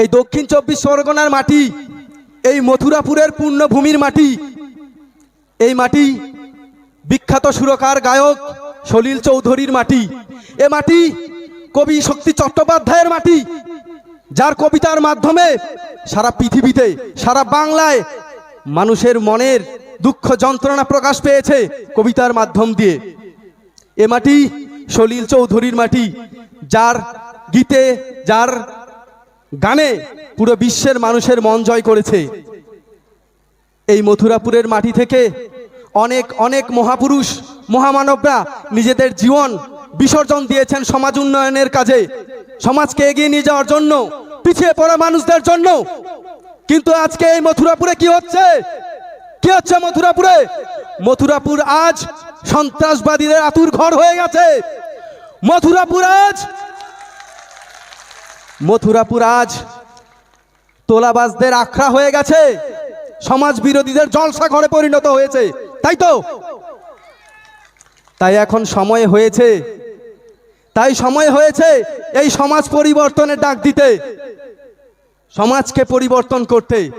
এই দক্ষিণ চব্বিশ পরগনার মাটি, এই মথুরাপুরের পূর্ণভূমির মাটি, এই মাটি বিখ্যাত সুরকার গায়ক সলিল চৌধুরীর মাটি। এ মাটি কবি শক্তি চট্টোপাধ্যায়ের মাটি, যার কবিতার মাধ্যমে সারা পৃথিবীতে, সারা বাংলায় মানুষের মনের দুঃখ যন্ত্রণা প্রকাশ পেয়েছে কবিতার মাধ্যম দিয়ে। এ মাটি সলিল চৌধুরীর মাটি, যার গীতে, যার গানে পুরো বিশ্বের মানুষের মন জয় করেছে। এই মথুরাপুরের মাটি থেকে অনেক অনেক মহাপুরুষ, মহামানবরা নিজেদের জীবন বিসর্জন দিয়েছেন সমাজ উন্নয়নের কাজে। সমাজকে এগিয়ে নিয়ে যাওয়ার জন্য, পিছিয়ে পড়া মানুষদের জন্য। কিন্তু আজকে এই মথুরাপুরে কি হচ্ছে? কি হচ্ছে মথুরাপুরে? মথুরাপুর আজ সন্ত্রাসবাদীদের আতুর ঘর হয়ে গেছে। মথুরাপুর আজ মথুরাপুর আজ তোলাবাজদের আখড়া হয়ে গেছে। সমাজ বিরোধীদের জলসা ঘরে পরিণত হয়েছে। তাই তো? তাই এখন সময় হয়েছে। তাই সময় হয়েছে এই সমাজ পরিবর্তনের ডাক দিতে। সমাজকে পরিবর্তন করতে।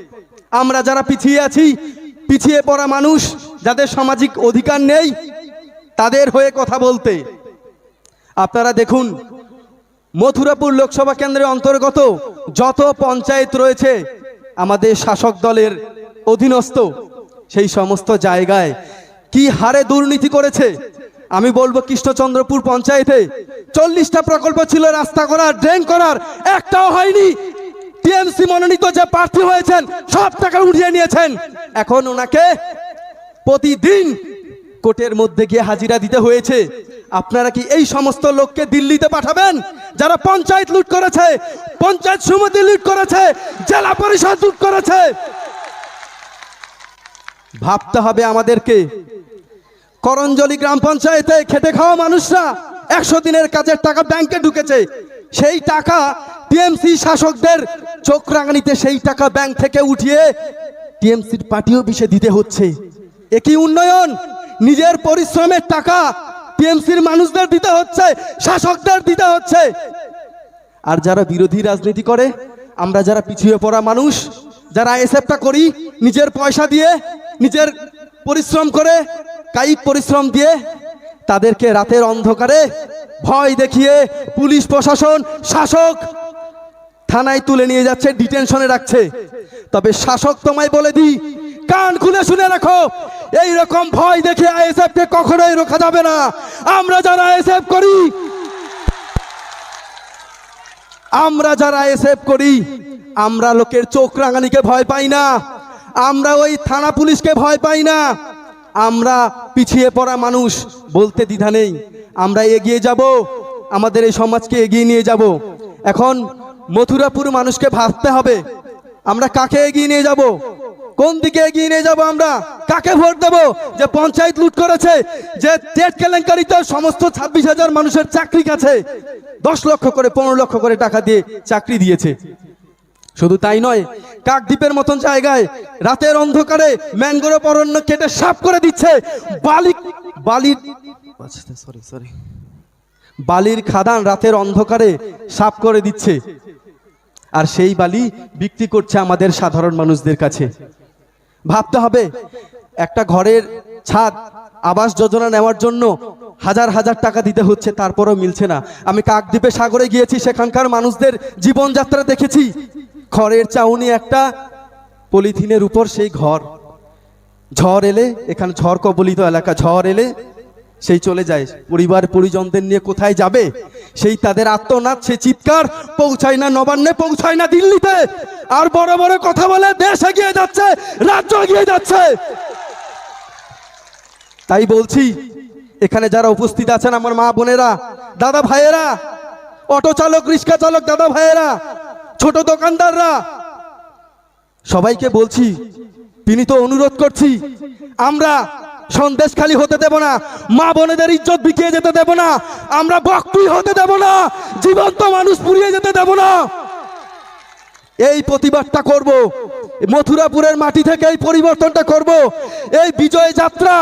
আমরা যারা পিছিয়ে আছি, পিছিয়ে পড়া মানুষ, যাদের সামাজিক অধিকার নেই, তাদের হয়ে কথা বলতে। আপনারা দেখুন মথুরাপুর লোকসভা কেন্দ্রের অন্তর্গত যত পঞ্চায়েত রয়েছে, আমাদের শাসক দলের অধীনস্থ, সেই সমস্ত জায়গায় কি হারে দুর্নীতি করেছে, আমি বলব কৃষ্ণচন্দ্রপুর পঞ্চায়েতে চল্লিশটা প্রকল্প ছিল, রাস্তা করার, ড্রেন করার, একটাও হয়নি। টিএমসি মনোনীত যে প্রার্থী হয়েছেন, সব টাকা উঠিয়ে নিয়েছেন। এখন ওনাকে প্রতিদিন কোর্টের মধ্যে গিয়ে হাজিরা দিতে হয়েছে। আপনারা কি এই সমস্ত লোককে দিল্লিতে পাঠাবেন? যারা পঞ্চায়েত লুট করেছে, পঞ্চায়েত সমিতি লুট করেছে, জেলা পরিষদ লুট করেছে। ভাবতে হবে আমাদেরকে। করঞ্জলি গ্রাম পঞ্চায়েতে খেটে খাওয়া মানুষরা একশো দিনের কাজের টাকা ব্যাংকে ঢুকেছে। সেই টাকা টিএমসি শাসকদের চোখ রাঙানিতে সেই টাকা ব্যাংক থেকে উঠিয়ে টিএমসির পার্টিও অফিসে দিতে হচ্ছে। একই উন্নয়ন? নিজের পরিশ্রমের টাকা টিএমসির মানুষদের দিতে হচ্ছে, শাসকদের দিতে হচ্ছে। আর যারা বিরোধী রাজনীতি করে, আমরা যারা পিছিয়ে পড়া মানুষ, যারা এসএফটা করি, নিজের পয়সা দিয়ে, নিজের পরিশ্রম করে, কায়িক পরিশ্রম দিয়ে, তাদেরকে রাতের অন্ধকারে ভয় দেখিয়ে পুলিশ, প্রশাসন, শাসক থানায় তুলে নিয়ে যাচ্ছে, ডিটেনশনে রাখছে। তবে শাসক তোমায় বলে দিই, কান খুলে শুনে রাখো। এই রকম ভয় দেখে আইএসএফ কে কখনোই রোখা যাবে না। আমরা যারা আইএসএফ করি, আমরা যারা এসএফ করি, আমরা লোকের চোখ রাঙানিকে ভয় পাই না। আমরা ওই থানা পুলিশকে ভয় পাই না। আমরা পিছিয়ে পড়া মানুষ বলতে দ্বিধা নেই। আমরা এগিয়ে যাব, আমাদের এই সমাজকে এগিয়ে নিয়ে যাব। এখন মথুরাপুর মানুষকে ভাবতে হবে, আমরা কাকে এগিয়ে নিয়ে যাব? কোন দিকে এগিয়ে নিয়ে যাব আমরা? কাকে ভোট দেব? যে পঞ্চায়েত লুট করেছে, যে টেট কেলেঙ্কারিতে সমস্ত ছাব্বিশ হাজার মানুষের চাকরি কাছে দশ লক্ষ করে, পনেরো লক্ষ করে টাকা দিয়ে চাকরি দিয়েছে। শুধু তাই নয়, কাকদ্বীপের মতন জায়গায় রাতের অন্ধকারে ম্যানগ্রোভ অরণ্য কেটে সাফ করে দিচ্ছে বালি বালির সরি সরি বালির খাদান রাতের অন্ধকারে সাফ করে দিচ্ছে। আর সেই বালি বিক্রি করছে আমাদের সাধারণ মানুষদের কাছে। ভাবতে হবে একটা ঘরের ছাদ আবাস যোজনা নেওয়ার জন্য হাজার হাজার টাকা দিতে হচ্ছে, তারপরও মিলছে না। আমি কাকদ্বীপে সাগরে গিয়েছি, সেখানকার মানুষদের জীবনযাত্রা দেখেছি। খড়ের চাউনি একটা, পলিথিনের উপর সেই ঘর। ঝড় এলে, এখানে ঝড় কবলিত এলাকা, ঝড় এলে সেই চলে যায়। পরিবার পরিজনদের নিয়ে কোথায় যাবে? সেই তাদের আত্মনাদ, সে চিৎকার, পৌঁছায় না নবান্নে, পৌঁছায় না দিল্লিতে। আর বড় বড় কথা বলে, দেশ এগিয়ে যাচ্ছে, রাজ্য এগিয়ে যাচ্ছে। তাই বলছি, এখানে যারা উপস্থিত আছেন আমার মা বোনেরা, দাদা ভাইয়েরা, অটো চালক, রিক্সা চালক, দাদা ভাইয়েরা, ছোট দোকানদাররা, সবাইকে বলছি, তিনি তো অনুরোধ করছি, আমরা সন্দেশ খালি হতে দেব না, মা বোনেদের ইজ্জত বিকিয়ে যেতে দেব না, আমরা বক্তুই হতে দেব না, জীবন্ত মানুষ পুড়িয়ে যেতে দেব না। এই প্রতিবাদটা করব, মথুরাপুরের মাটি থেকে এই পরিবর্তনটা করব, এই বিজয় যাত্রা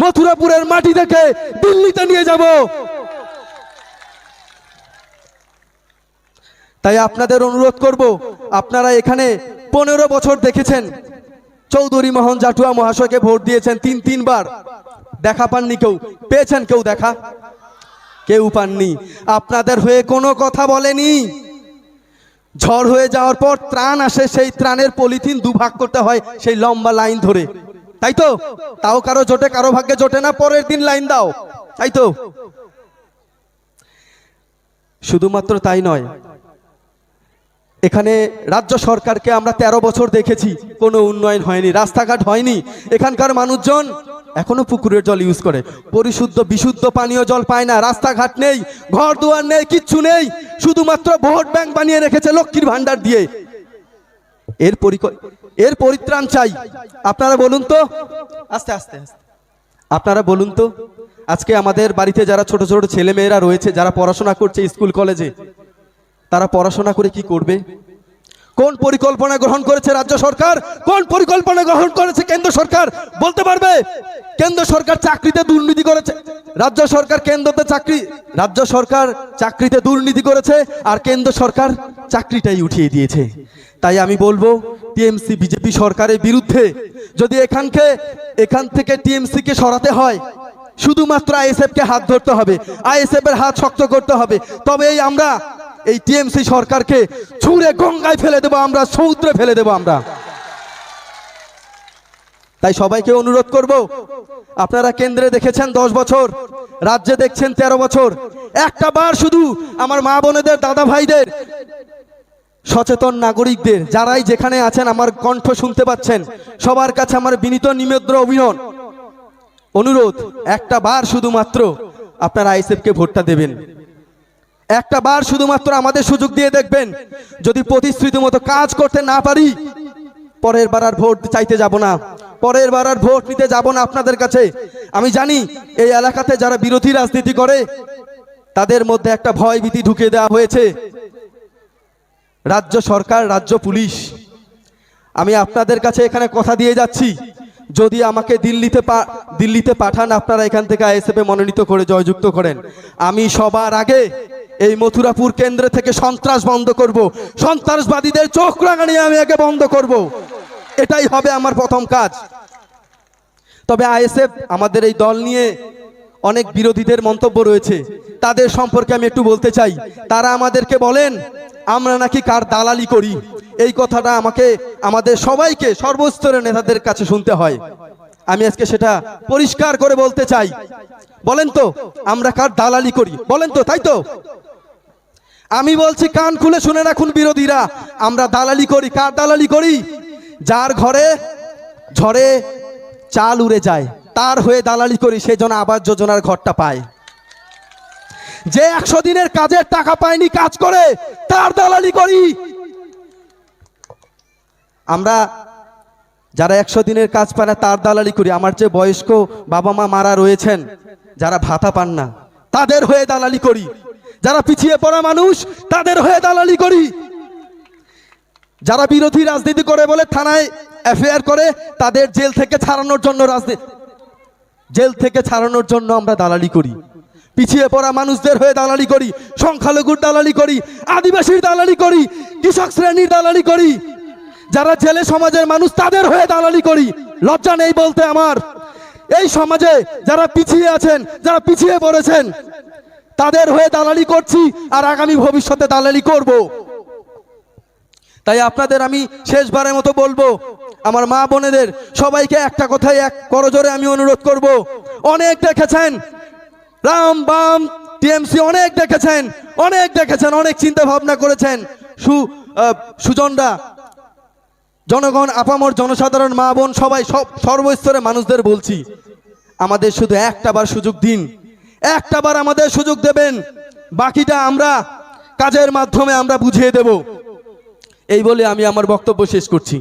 মথুরাপুরের মাটি থেকে দিল্লিতে নিয়ে যাব। তাই আপনাদের অনুরোধ করব, আপনারা এখানে পনেরো বছর দেখেছেন। চৌধুরী মোহন জাটুয়া মহাশয়কে ভোট দিয়েছেন তিন, তিনবার। দেখা পাননি কেউ? পেয়েছেন কেউ দেখা? কেউ পাননি। আপনাদের হয়ে কোনো কথা বলেনি। ঝড় হয়ে যাওয়ার পর ত্রাণ আসে, সেই ত্রাণের পলিথিন দুভাগ করতে হয় সেই লম্বা লাইন ধরে। তাই তো? তাও কারও জোটে, কারও ভাগ্যে জোটে না, পরের দিন লাইন দাও। তাই তো? শুধুমাত্র তাই নয়, এখানে রাজ্য সরকারকে আমরা ১৩ বছর দেখেছি, কোনো উন্নয়ন হয়নি, রাস্তাঘাট হয়নি। এখানকার মানুষজন এখনও পুকুরের জল ইউজ করে। পরিশুদ্ধ, বিশুদ্ধ পানীয় জল পায় না, রাস্তাঘাট নেই, ঘর দুয়ার নেই, কিচ্ছু নেই। শুধুমাত্র ভোট ব্যাংক বানিয়ে রেখেছে লক্ষ্মীর ভান্ডার দিয়ে। এর এর পরিত্রাণ চাই। আপনারা বলুন তো? আস্তে আস্তে আস্তে। আপনারা বলুন তো? আজকে আমাদের বাড়িতে যারা ছোট ছোট ছেলে মেয়েরা রয়েছে, যারা পড়াশোনা করছে স্কুল, কলেজে, তারা পড়াশোনা করে কি করবে? কোন পরিকল্পনা গ্রহণ করেছে রাজ্য সরকার? কোন পরিকল্পনা গ্রহণ করেছে কেন্দ্র সরকার? বলতে পারবে? কেন্দ্র সরকার চাকরিতে দুর্নীতি করেছে। রাজ্য সরকার কেন্দ্রতে চাকরি, রাজ্য সরকার চাকরিতে দুর্নীতি করেছে, আর কেন্দ্র সরকার চাকরিটাই উঠিয়ে দিয়েছে। তাই আমি বলব, টিএমসি বিজেপি সরকারের বিরুদ্ধে যদি এখানকে, এখান থেকে টিএমসি কে সরাতে হয়, শুধুমাত্র আইএসএফ কে হাত ধরতে হবে আইএসএফ এর হাত শক্ত করতে হবে, তবেই আমরা এই টিএমসি সরকারকে ছুঁড়ে গঙ্গায় ফেলে দেবো আমরা, সমুদ্রে ফেলে দেবো আমরা। তাই সবাইকে অনুরোধ করব, আপনারা কেন্দ্রে দেখেছেন দশ বছর, রাজ্যে দেখছেন ১৩ বছর, একটা বার শুধু আমার মা বোনেদের, দাদা ভাইদের সচেতন নাগরিকদের, যারাই যেখানে আছেন, আমার কণ্ঠ শুনতে পাচ্ছেন। সবার কাছে আমার বিনীত নিমেদ্র অভিনন অনুরোধ, একটা বার শুধুমাত্র আপনারা আইসেফকে ভোটটা দেবেন। একটা বার শুধুমাত্র আমাদের সুযোগ দিয়ে দেখবেন, যদি প্রতিশ্রুতি মতো কাজ করতে না পারি, পরের বার আর ভোট চাইতে যাব না। পরের বার আর ভোট নিতে যাব না আপনাদের কাছে। আমি জানি, এই এলাকাতে যারা বিরোধী রাজনীতি করে, তাদের মধ্যে একটা ভয় ভীতি ঢুকিয়ে দেওয়া হয়েছে। রাজ্য সরকার, রাজ্য পুলিশ। আমি আপনাদের কাছে এখানে কথা দিয়ে যাচ্ছি। যদি আমাকে দিল্লিতে দিল্লিতে পাঠান, আপনারা এখান থেকে আইএসএফে মনোনীত করে জয়যুক্ত করেন। আমি সবার আগে এই মথুরাপুর কেন্দ্র থেকে সন্ত্রাস বন্ধ করব। সন্ত্রাসবাদীদের চোখ রাঙানি আমি আগে বন্ধ করব। এটাই হবে আমার প্রথম কাজ। তবে আইএসএফ আমাদের এই দল নিয়ে অনেক বিরোধীদের মন্তব্য রয়েছে। তাদের সম্পর্কে আমি একটু বলতে চাই। তারা আমাদেরকে বলেন আমরা নাকি কার দালালি করি? এই কথাটা আমাকে, আমাদের সবাইকে সর্বস্তরের নেতাদের কাছে শুনতে হয়। আমি আজকে সেটা পরিষ্কার করে বলতে চাই। বলেন তো, আমরা কার দালালি করি? বলেন তো, তাই তো? আমি বলছি, কান খুলে শুনে রাখুন বিরোধীরা, আমরা দালালি করি। কার দালালি করি? যার ঘরে, ঝড়ে চাল উড়ে যায়, তার হয়ে দালালি করি সেই জন্য আবাস যোজনার ঘরটা পায়। যে একশো দিনের কাজের টাকা পায়নি কাজ করে তার দালালি করি। আমরা যারা একশো দিনের কাজ পায় না, তার দালালি করি। আমার যে বয়স্ক বাবা মা মারা রয়েছেন, যারা ভাতা পান না, তাদের হয়ে দালালি করি। যারা পিছিয়ে পড়া মানুষ, তাদের হয়ে দালালি করি। যারা বিরোধী রাজনীতি করে বলে থানায় এফআইআর করে, তাদের জেল থেকে ছাড়ানোর জন্য রাজনীতি জেল থেকে ছাড়ানোর জন্য আমরা দালালি করি। পিছিয়ে পড়া মানুষদের হয়ে দালালি করি, সংখ্যালঘুর দালালি করি, আদিবাসীর দালালি করি, কৃষক শ্রেণির দালালি করি, যারা জেলে সমাজের মানুষ তাদের হয়ে দালালি করি। লজ্জা নেই বলতে আমার। এই সমাজে যারা পিছিয়ে আছেন, যারা পিছিয়ে পড়েছেন, তাদের হয়ে দালালি করছি আর আগামী ভবিষ্যতে দালালি করব। তাই আপনাদের আমি শেষবারের মতো বলব, আমার মা বোনেদের সবাইকে একটা কথাই এক করজোরে আমি অনুরোধ করব। অনেক দেখেছেন রাম বাম টিএমসি অনেক দেখেছেন অনেক দেখেছেন, অনেক চিন্তা ভাবনা করেছেন। সু সুজনরা জনগণ, আপামর জনসাধারণ, মা বোন, সবাই সব সর্বস্তরে মানুষদের বলছি, আমাদের শুধু একটা বার সুযোগ দিন। একটা বার আমাদের সুযোগ দেবেন। বাকিটা আমরা কাজের মাধ্যমে আমরা বুঝিয়ে দেব। এই বলে আমি আমার বক্তব্য শেষ করছি।